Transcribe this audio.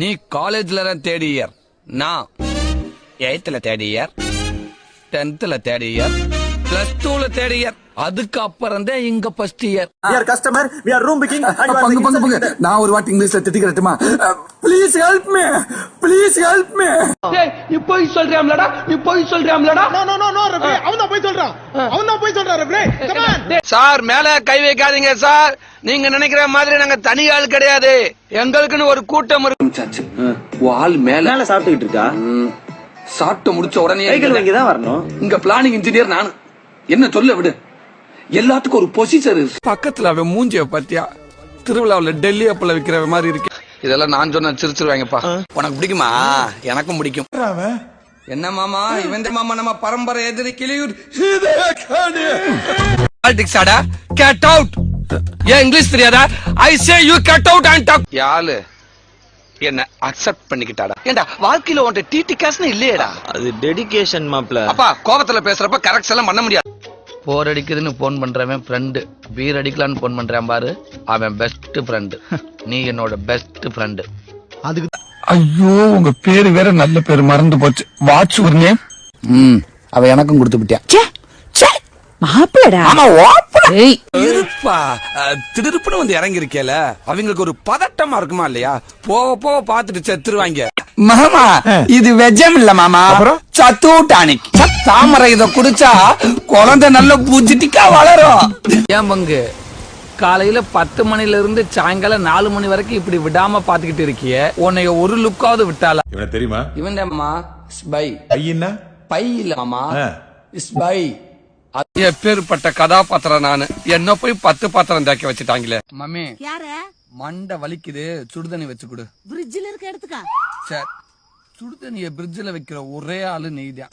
நீ காலேஜ்ல third year நான் எயித்துல தேர்ட் இயர் டென்த்ல தேர்ட் இயர் பிளஸ் டூல தேர்ட் இயர் அதுக்கு அப்புறம் தான் இங்க first year are room booking, and you are பங்கு பங்கு பங்கு. நான் ஒரு வாட்டி இங்கிலீஷ்ல திட்டிக்கிறட்டுமா? Please help me please help me நீ போய் சொல்றியாம்லடா? நீ போய் சொல்றியாம்லடா? No no no no Rabi அவன் தான் போய் சொல்றான். அவன் தான் போய் சொல்றான் ரபி கம் ஆன் சார் மேல கை வைக்காதீங்க சார். நீங்க நினைக்கிற மாதிரி நாங்க தனி ஆள் கிடையாது. எங்களுக்குன்னு ஒரு கூட்டம் இருக்கு. ஆள் மேல. மேல சாப்பிட்டுக்கிட்டு இருக்கா? சாப்பிட்டு முடிச்ச உடனே வாங்கி தான் வரணும். இங்க பிளானிங் இன்ஜினியர் நானு. என்ன சொல்ல விடு. எல்லாத்துக்கும் ஒரு பொசிஷன் இருக்கு. பக்கத்துல அவன் மூஞ்சிய பத்தியா? திருவிழாவுல டெல்லி அப்பல விக்கிற மாதிரி இருக்கு. இதெல்லாம் நான் சொன்ன சிரிச்சிருவாங்கப்பா. உனக்கு பிடிக்குமா? எனக்கும் பிடிக்கும். என்ன மாமா? இவன் மாமா நம்ம பரம்பரை எதிரி கிளியூர். பாலிடிக்ஸ் ஆடா? கெட் அவுட் ஏன் இங்கிலீஷ் தெரியாதா? I say you get out and talk யாரு என்ன அக்செப்ட் பண்ணிக்கிட்டாடா. ஏண்டா வாழ்க்கையில உன்ட்ட டிடி காசுன்னு இல்லையேடா. அது டெடிகேஷன் மாப்ள. அப்பா கோபத்துல பேசுறப்ப கரெக்ட் எல்லாம் பண்ண முடியாது. போர் அடிக்குதுன்னு போன் பண்றவன் ஃப்ரெண்டு பீர் அடிக்கலான்னு போன் பண்றான் பாரு அவன் பெஸ்ட் ஃப்ரெண்டு நீ என்னோட பெஸ்ட் ஃப்ரெண்டு ஐயோ உங்க பேரு வேற நல்ல பேரு மறந்து போச்சு. வாட்ச் ஒரு நேம் ம் அவ எனக்கும் கொடுத்து விட்டியா? மாப்பிளடா. ஆமா ஓப்பன் இருப்பா திடுப்புன்னு வந்து இறங்கி இருக்கேல அவங்களுக்கு ஒரு பதட்டமா இருக்குமா இல்லையா? போக போக பாத்துட்டு செத்துருவாங்க. மாமா இது வெஜம் இல்ல மாமா. சத்து டானிக் தாமரை இத குடிச்சா குழந்தை நல்ல பூஜிட்டிக்கா வளரும். ஏன் பங்கு காலையில பத்து மணில இருந்து சாயங்காலம் நாலு மணி வரைக்கும் இப்படி விடாம பாத்துக்கிட்டு இருக்கிய? உன்னைய ஒரு லுக்காவது விட்டால? இவனை தெரியுமா? இவன் ஸ்பை. ஐயன்னா பை இல்லாமா ஆ. ஸ்பை. எப்பேற்பட்ட கதாபாத்திரம் நானு. என்ன போய் பத்து பாத்திரம் தேக்க வச்சுட்டாங்களே. மம்மி யார? மண்டை வலிக்குது. சுடுதண்ணி வச்சு கொடு. பிரிட்ஜ்ல இருக்க எடுத்துக்க. சரி சுடுதண்ணிய பிரிட்ஜில் வைக்கிற ஒரே ஆளு நீதான்